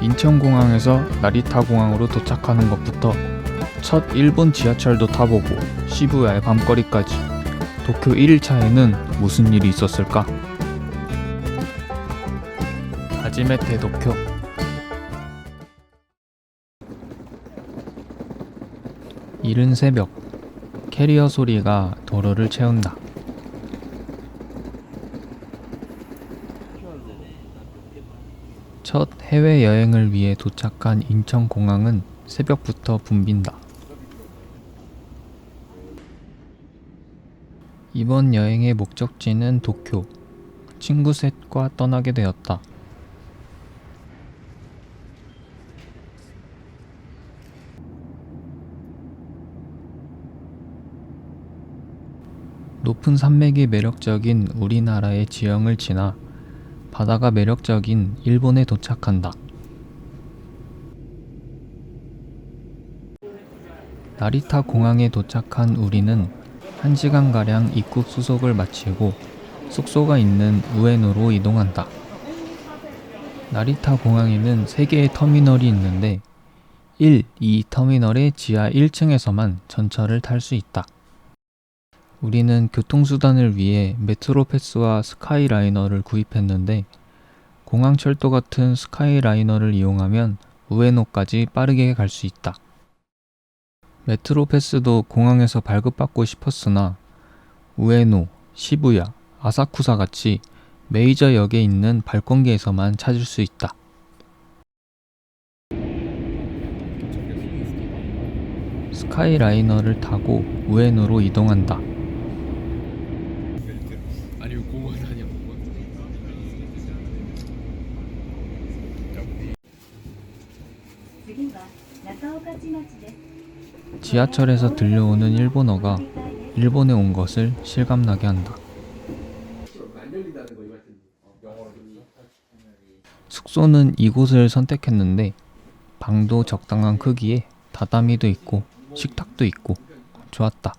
인천공항에서 나리타 공항으로 도착하는 것부터 첫 일본 지하철도 타보고 시부야의 밤거리까지 도쿄 1일차에는 무슨 일이 있었을까? 하지메테 도쿄 이른 새벽 캐리어 소리가 도로를 채운다. 첫 해외 여행을 위해 도착한 인천공항은 새벽부터 붐빈다. 이번 여행의 목적지는 도쿄. 친구 셋과 떠나게 되었다. 높은 산맥이 매력적인 우리나라의 지형을 지나 바다가 매력적인 일본에 도착한다. 나리타 공항에 도착한 우리는 1시간가량 입국 수속을 마치고 숙소가 있는 우에노로 이동한다. 나리타 공항에는 3개의 터미널이 있는데 1, 2 터미널의 지하 1층에서만 전철을 탈 수 있다. 우리는 교통수단을 위해 메트로 패스와 스카이라이너를 구입했는데 공항 철도 같은 스카이라이너를 이용하면 우에노까지 빠르게 갈 수 있다. 메트로 패스도 공항에서 발급받고 싶었으나 우에노, 시부야, 아사쿠사 같이 메이저 역에 있는 발권기에서만 찾을 수 있다. 스카이라이너를 타고 우에노로 이동한다. 아니면 공원 아니야 공원 지하철에서 들려오는 일본어가 일본에 온 것을 실감나게 한다. 숙소는 이곳을 선택했는데 방도 적당한 크기에 다다미도 있고 식탁도 있고 좋았다.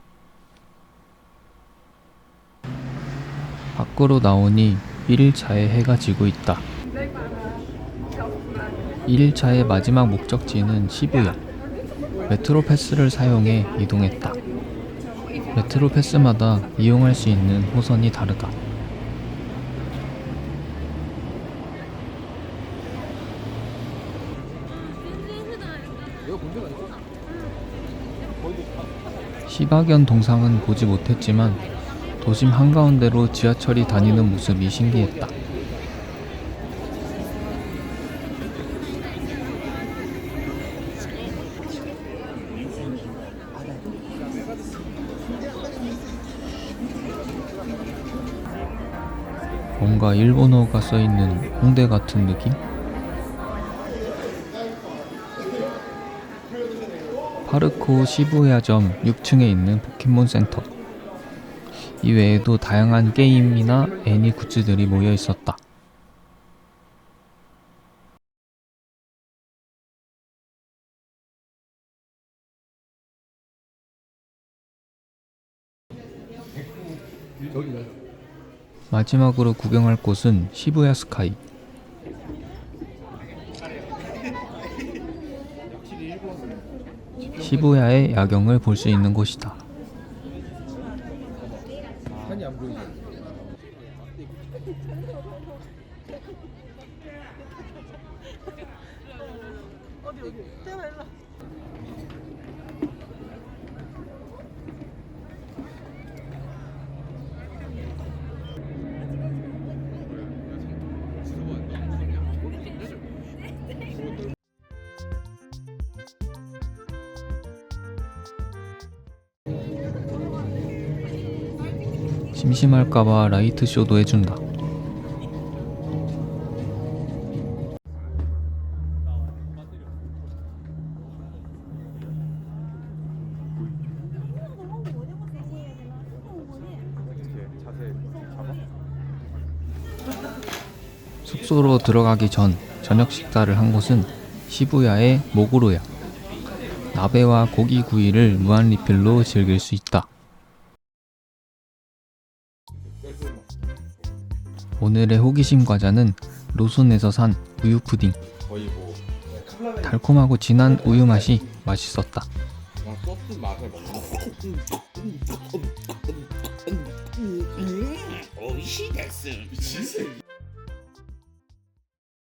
밖으로 나오니 1일차에 해가 지고 있다. 1일차의 마지막 목적지는 시부야. 메트로 패스를 사용해 이동했다. 메트로 패스마다 이용할 수 있는 호선이 다르다. 시바견 동상은 보지 못했지만 도심 한가운데로 지하철이 다니는 모습이 신기했다. 뭔가 일본어가 써있는 홍대 같은 느낌? 파르코 시부야점 6층에 있는 포켓몬 센터. 이 외에도 다양한 게임이나 애니 굿즈들이 모여 있었다. 마지막으로 구경할 곳은 시부야 스카이. 시부야의 야경을 볼 수 있는 곳이다. 심심할까봐 라이트 쇼도 해준다. 숙소로 들어가기 전 저녁 식사를 한 곳은 시부야의 모구로야. 나베와 고기 구이를 무한 리필로 즐길 수 있다. 오늘의 호기심 과자는 로손에서 산 우유 푸딩. 뭐, 네, 달콤하고 진한 우유 맛이 맛있었다. 그냥 소스 맛을 먹는